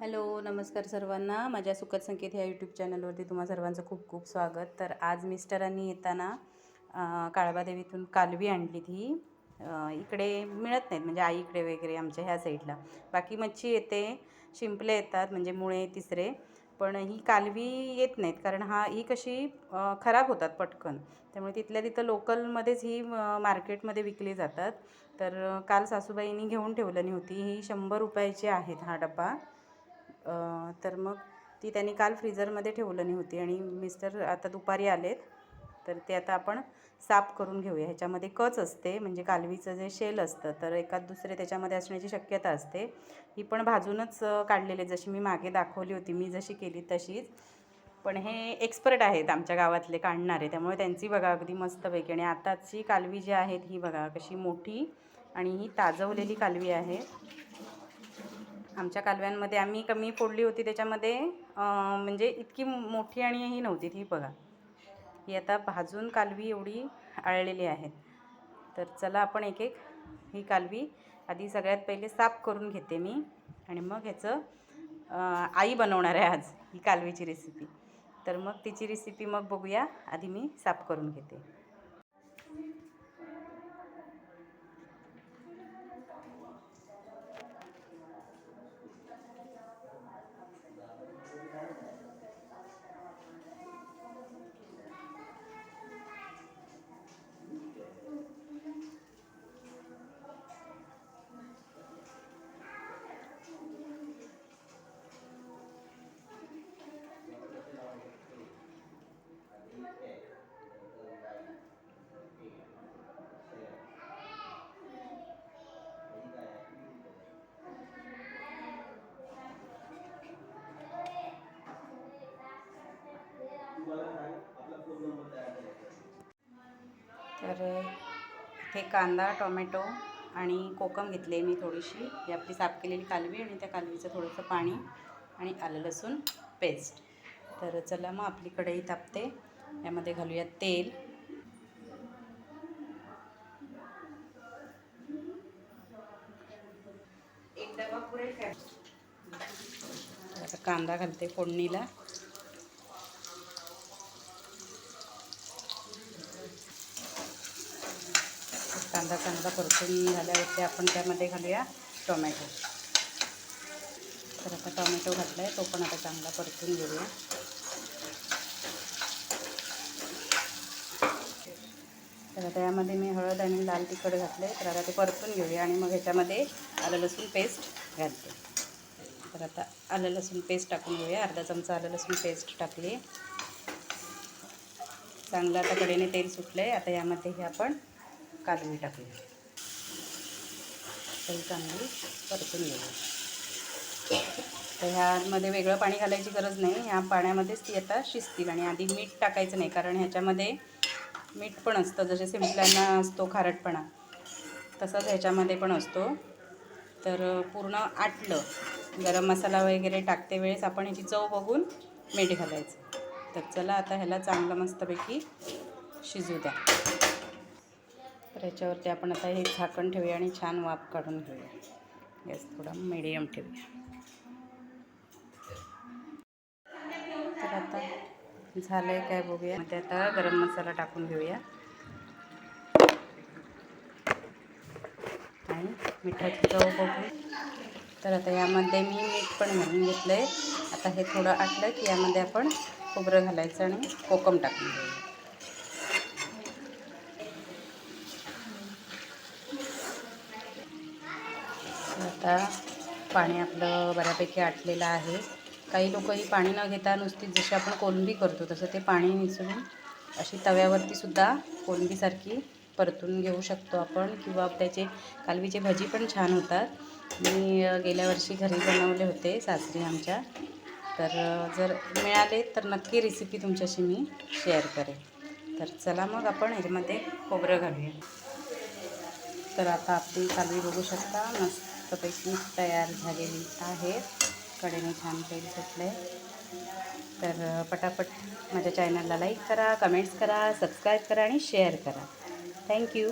Hello नमस्कार सर्वांना. माझ्या सुखद संकेत ह्या यूट्यूब चॅनलवरती तुम्हा सर्वांचं खूप खूप स्वागत. तर आज मिस्टरांनी येताना काळबादेवीतून कालवी आणली ती. इकडे मिळत नाहीत म्हणजे आईकडे वगैरे आमच्या ह्या साईडला बाकी मच्छी येते शिंपले येतात म्हणजे मुळे तिसरे. पण ही कालवी येत नाहीत कारण हा ही कशी खराब होतात पटकन. त्यामुळे तिथल्या तिथं लोकलमध्येच ही मार्केटमध्ये विकली जातात. तर काल सासूबाईंनी घेऊन ठेवलेली होती ही शंभर रुपयाची आहेत हा डबा. तर मग ती त्यांनी काल फ्रीजरमध्ये ठेवलेली होती आणि मिस्टर आता दुपारी आलेत. तर ते आता आपण साफ करून घेऊया. ह्याच्यामध्ये कच असते म्हणजे कालवीचं जे शेल असतं तर एकात दुसरे त्याच्यामध्ये असण्याची शक्यता असते. ही पण भाजूनच काढलेले काढलेली जशी मी मागे दाखवली होती मी जशी केली तशीच. पण हे एक्सपर्ट आहेत आमच्या गावातले काढणारे. त्यामुळे त्यांची बघा अगदी मस्तपैकी. आणि आताची कालवी जी आहेत ही बघा कशी मोठी आणि ही ताजवलेली कालवी आहे. आमच्या कालव्यांमध्ये आम्ही कमी फोडली होती त्याच्यामध्ये म्हणजे इतकी मोठी आणि ही नव्हती ही बघा. ही आता भाजून कालवी एवढी आळलेली आहेत. तर चला आपण एक एक ही कालवी आधी सगळ्यात पहिले साफ करून घेते मी आणि मग ह्याचं आई बनवणार आहे आज ही कालवीची रेसिपी तर मग तिची रेसिपी मग बघूया. आधी मी साफ करून घेते. तर इथे कांदा टोमॅटो आणि कोकम घेतले मी थोडीशी. ही आपली साफ केलेली कालवी आणि त्या कालवीचं थोडंसं पाणी आणि आलं लसूण पेस्ट. तर चला मग आपली कढई तापते. यामध्ये घालूया तेल. आता कांदा घालते फोडणीला. कांदा चांगला परतून झाल्यावरती आपण त्यामध्ये घालूया टोमॅटो. तर आता टोमॅटो घातला आहे तो पण आता चांगला परतून घेऊया. तर आता यामध्ये मी हळद आणि लाल तिखट घातलं आहे तर आता ते परतून घेऊया आणि मग ह्याच्यामध्ये आलं लसूण पेस्ट घालते. तर आता आलं लसूण पेस्ट टाकून घेऊया अर्धा चमचा आलं लसूण पेस्ट टाकली. चांगलं आता कडेने तेल सुटलं आहे आता यामध्ये हे आपण कालवी टाकूया तरी चांगली परतून घेऊया तर ह्यामध्ये वेगळं पाणी घालायची गरज नाही. ह्या पाण्यामध्येच ती आता शिजतील आणि आधी मीठ टाकायचं नाही कारण ह्याच्यामध्ये मीठ पण असतं. जसे सिंपल्यांना असतो खारटपणा तसंच ह्याच्यामध्ये पण असतो. तर पूर्ण आटलं गरम मसाला वगैरे टाकते वेळेस आपण ह्याची चव बघून मीठ घालायचं. तर चला आता ह्याला चांगलं मस्तपैकी शिजू द्या. तर याच्यावरती आपण आता हे झाकण ठेवूया आणि छान वाफ काढून घेऊया. गॅस थोडा मिडियम ठेवूया. तर आता झालं आहे काय बघूया. ते आता गरम मसाला टाकून घेऊया. आणि मिठाची चव बघू तर आता यामध्ये मी मीठ पण घालून घेतलं आहे आता हे थोडं आटलं की यामध्ये आपण खोबरं घालायचं आणि कोकम टाकून घेऊया. आता पाणी आपलं बऱ्यापैकी आटलेलं आहे. काही लोक ही पाणी न घेता नुसती जशी आपण कोलंबी करतो तसं ते पाणी निसळून अशी तव्यावरतीसुद्धा कोलंबीसारखी परतून घेऊ शकतो आपण किंवा त्याचे कालवीचे भजी पण छान होतात. मी गेल्या वर्षी घरी बनवले होते सासरी आमच्या. तर जर मिळाले तर नक्की रेसिपी तुमच्याशी मी शेअर करेन. तर चला मग आपण ह्याच्यामध्ये खोबरं घालूया. तर आता आपली कालवी बघू शकता मस्तपैकी तयार झालेली आहेत. कडेने छान तेल सुटलं आहे तर पटापट माझ्या चॅनलला लाईक करा कमेंट्स करा सबस्क्राईब करा आणि शेअर करा. थँक्यू